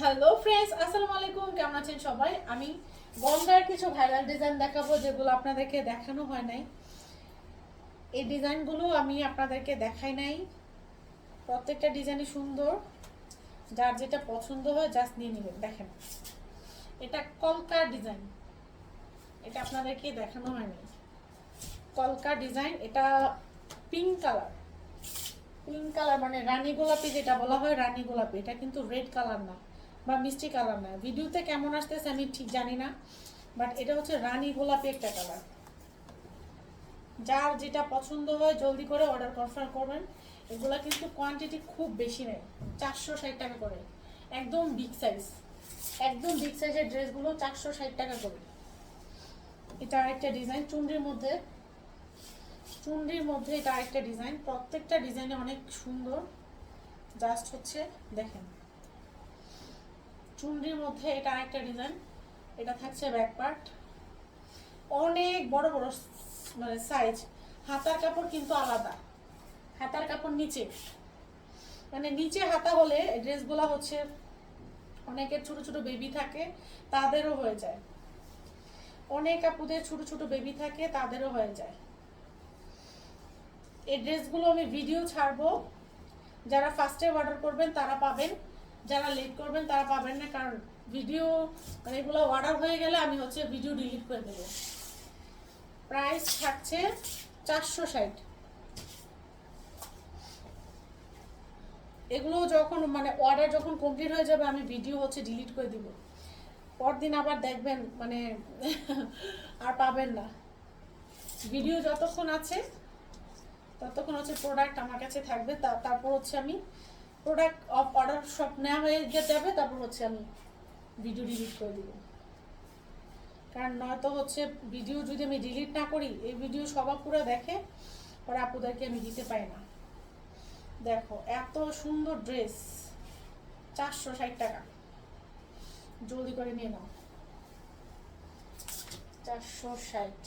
Hello friends আসসালামু আলাইকুম কেমন আছেন সবাই? আমি গঙ্গার কিছু ভাইরাল ডিজাইন দেখাবো যেগুলো আপনাদেরকে দেখানো হয় নাই। এই ডিজাইনগুলো আমি আপনাদেরকে দেখাই নাই। প্রত্যেকটা ডিজাইনই সুন্দর। যার যেটা পছন্দ হয় জাস্ট নিয়ে নেবেন। দেখেন, এটা কলকা ডিজাইন এটা আপনাদেরকে দেখানো হয়নি। কলকা ডিজাইন এটা পিঙ্ক কালার পিঙ্ক কালার মানে রানী গোলাপি যেটা বলা হয়, রানী গোলাপি। এটা কিন্তু রেড কালার না। বা মিষ্টি কালার না। ভিডিওতে কেমন আসতেছে আমি ঠিক জানি না বাট এটা হচ্ছে রানি গোলাপি একটা কালার যার যেটা পছন্দ হয় জলদি করে অর্ডার কনফার্ম করবেন। এগুলো কিন্তু কোয়ান্টিটি খুব বেশি নেয়, চারশো ষাট টাকা করে। একদম বিগ সাইজ একদম বিগ সাইজের ড্রেসগুলো চারশো ষাট টাকা করে। এটা একটা ডিজাইন চুন্ডির মধ্যে। চুন্ডির মধ্যে এটা একটা ডিজাইন প্রত্যেকটা ডিজাইনে অনেক সুন্দর। জাস্ট হচ্ছে, দেখেন। চুন্ডির মধ্যে এটা আরেকটা ডিজাইন এটা থাকছে ব্যাক পার্ট অনেক বড় বড় মানে সাইজ হাতার কাপড় কিন্তু আলাদা। হাতার কাপড় নিচে। মানে নিচে হাতা হলে ড্রেসগুলো হচ্ছে অনেকের ছোট ছোট বেবি থাকে, তাদেরও হয়ে যায়। অনেক আপুদের ছোট ছোট বেবি থাকে, তাদেরও হয়ে যায়। এই ড্রেসগুলো আমি ভিডিও ছাড়বো। যারা ফার্স্টে অর্ডার করবেন, তারা পাবেন। যারা লেট করবেন তারা পাবেন না, কারণ ভিডিও মানে এগুলো অর্ডার হয়ে গেলে আমি হচ্ছে ভিডিও ডিলিট করে দেবো। প্রাইস থাকছে চারশো ষাট। এগুলো যখন মানে অর্ডার যখন কমপ্লিট হয়ে যাবে, আমি ভিডিও হচ্ছে ডিলিট করে দিব। পরদিন আবার দেখবেন মানে আর পাবেন না। ভিডিও যতক্ষণ আছে, ততক্ষণ হচ্ছে প্রোডাক্ট আমার কাছে থাকবে। তারপর হচ্ছে আমি প্রোডাক্ট অফ অর্ডার সব নেওয়া হয়ে যাবে, তারপর হচ্ছে আমি ভিডিও ডিলিট করে দিব। কারণ নয়তো হচ্ছে ভিডিও যদি আমি ডিলিট না করি, এই ভিডিও সবাই পুরো দেখে, পরে আপুদেরকে আমি দিতে পাই না। দেখো, এত সুন্দর ড্রেস চারশো ষাট টাকা। জলদি করে নিয়ে নাও। চারশো ষাট।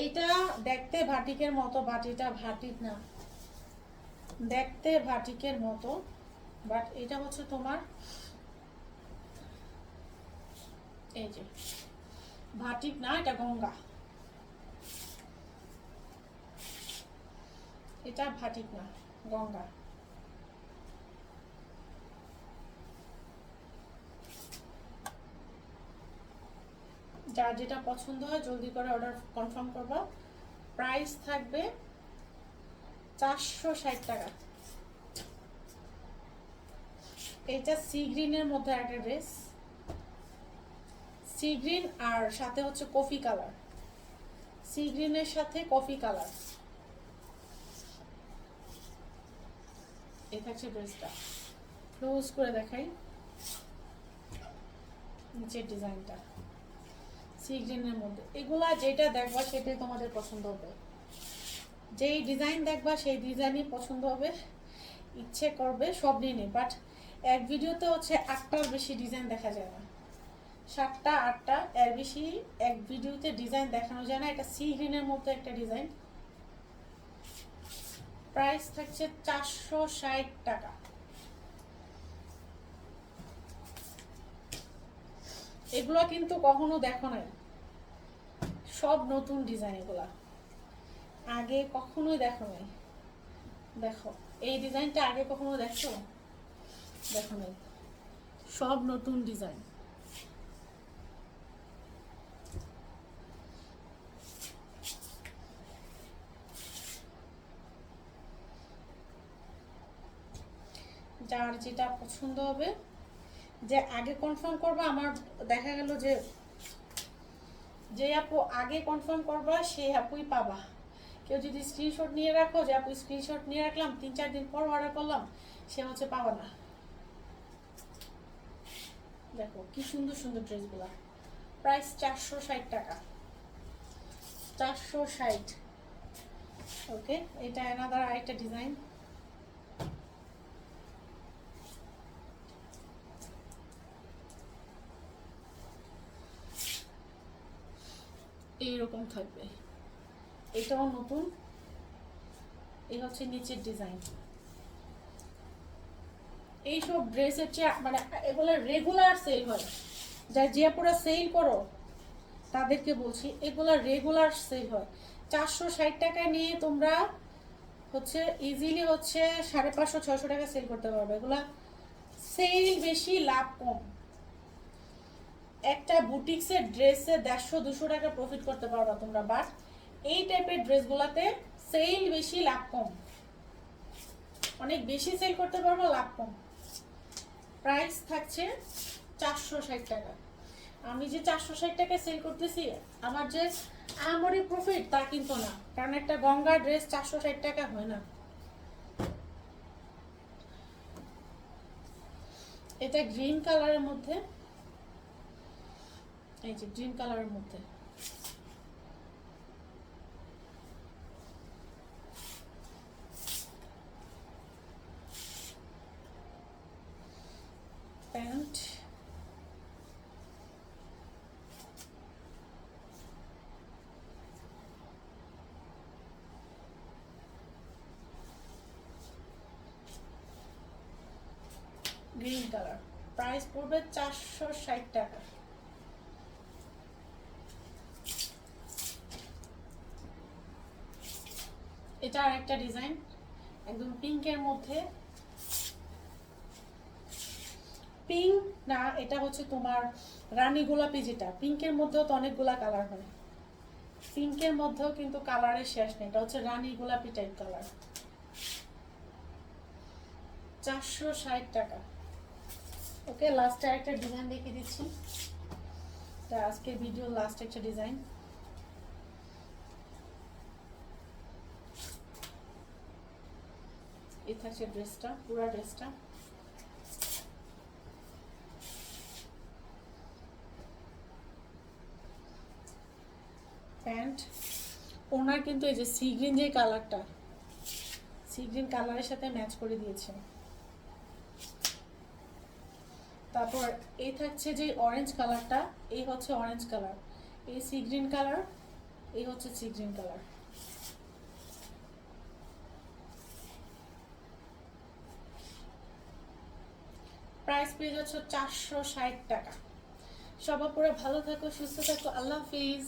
এইটা দেখতে ভাটিকের মতো বাটিটা ভাটিক না। দেখতে ভাটিকের মতো বাট এটা হচ্ছে তোমার এই যে ভাটিক না, এটা গঙ্গা। এটা ভাটিক না, গঙ্গা। যার যেটা পছন্দ হয়, জলদি করে অর্ডার কনফার্ম করবা। প্রাইস থাকবে চারশো ষাট টাকা। এটা সি গ্রিনের মধ্যে একটা ড্রেস। সি গ্রিন আর সাথে হচ্ছে কফি কালার। সি গ্রিনের সাথে কফি কালার। এই থাকছে ড্রেসটা। ক্লোজ করে দেখাই। নিচের ডিজাইনটা। সি গ্রিনের মধ্যে। এগুলা যেটা দেখবা সেটাই তোমাদের পছন্দ হবে। যেই ডিজাইন দেখবা, সেই ডিজাইনই পছন্দ হবে, ইচ্ছে করবে, সব নিয়ে বাট এক ভিডিওতে হচ্ছে আটটার বেশি ডিজাইন দেখা যায় না। সাতটা, আটটা, এর বেশি এক ভিডিওতে ডিজাইন দেখানো যায় না। এটা সি গ্রিনের মতো একটা ডিজাইন প্রাইস থাকছে চারশো ষাট টাকা। এগুলো কিন্তু কখনো দেখো নাই। সব নতুন ডিজাইন এগুলা। আগে কখনোই দেখো নাই। দেখো, এই ডিজাইনটা আগে কখনো দেখছ দেখো নাই। সব নতুন ডিজাইন। যার যেটা পছন্দ হবে, যে আগে কনফার্ম করবে, আমার দেখা গেল যে যে আপু আগে কনফার্ম করবা সেই আপুই পাবা। কেউ যদি স্ক্রিনশট নিয়ে রাখো, যে আপু স্ক্রিনশট নিয়ে রাখলাম, তিন চার দিন পর অর্ডার করলাম, সে হচ্ছে পাবো না। দেখো, কি সুন্দর সুন্দর ড্রেসগুলো। প্রাইস চারশো ষাট টাকা। চারশো ষাট। ওকে, এটা এনাদার আরেকটা ডিজাইন এইরকম থাকবে। এটাও নতুন? এই হচ্ছে নিচের ডিজাইন এইসব ড্রেসের চেয়ে মানে এগুলো রেগুলার সেল হয়। যা যে পুরো সেল করো, তাদেরকে বলছি, এগুলো রেগুলার সেল হয়। চারশো ষাট টাকা নিয়ে তোমরা হচ্ছে ইজিলি হচ্ছে সাড়ে পাঁচশো, ছয়শো টাকা সেল করতে পারবে। এগুলা সেল বেশি, লাভ কম। একটা বুটিক্সের ড্রেসে দেড়শো, দুশো টাকা প্রফিট করতে পারবা তোমরা বাট এই টাইপের ড্রেসগুলোতে সেল বেশি, লাভ কম। অনেক বেশি সেল করতে পারব, লাভ কম। প্রাইস থাকছে চারশো ষাট টাকা। আমি যে চারশো ষাট টাকায় সেল করতেছি, আমার যে আমারই প্রফিট তা কিন্তু না। কারণ একটা গঙ্গা ড্রেস চারশো ষাট টাকা হয় না। এটা গ্রিন কালারের মধ্যে, এই যে গ্রিন কালারের মধ্যে। প্যান্ট গ্রিন কালার প্রাইস পড়বে চারশো ষাট টাকা। এটা আরেকটা ডিজাইন একদম পিঙ্কের মধ্যে পিঙ্ক না, এটা হচ্ছে তোমার রানী গোলাপি যেটা। পিঙ্কের মধ্যেও তো অনেকগুলা কালার হয়। পিঙ্কের মধ্যেও কিন্তু কালারের শেষ নেই। এটা হচ্ছে রানী গোলাপি টাইপ কালার চারশো ষাট টাকা। ওকে লাস্টে একটা ডিজাইন দেখিয়ে দিচ্ছি। এটা আজকের ভিডিও লাস্ট একটা ডিজাইন এই থাকছে ড্রেসটা পুরা ড্রেসটা প্যান্ট ওনার কিন্তু এই যে সি গ্রিন যে কালারটা সি গ্রিন কালারের সাথে ম্যাচ করে দিয়েছে। তারপর এই থাকছে যে অরেঞ্জ কালারটা এই হচ্ছে অরেঞ্জ কালার এই সি গ্রিন কালার এই হচ্ছে সি গ্রিন কালার প্রাইস পেয়ে যাচ্ছে চারশো ষাট টাকা। সবাই পুরো ভালো থাকো, সুস্থ থাকো, আল্লাহ হাফিজ।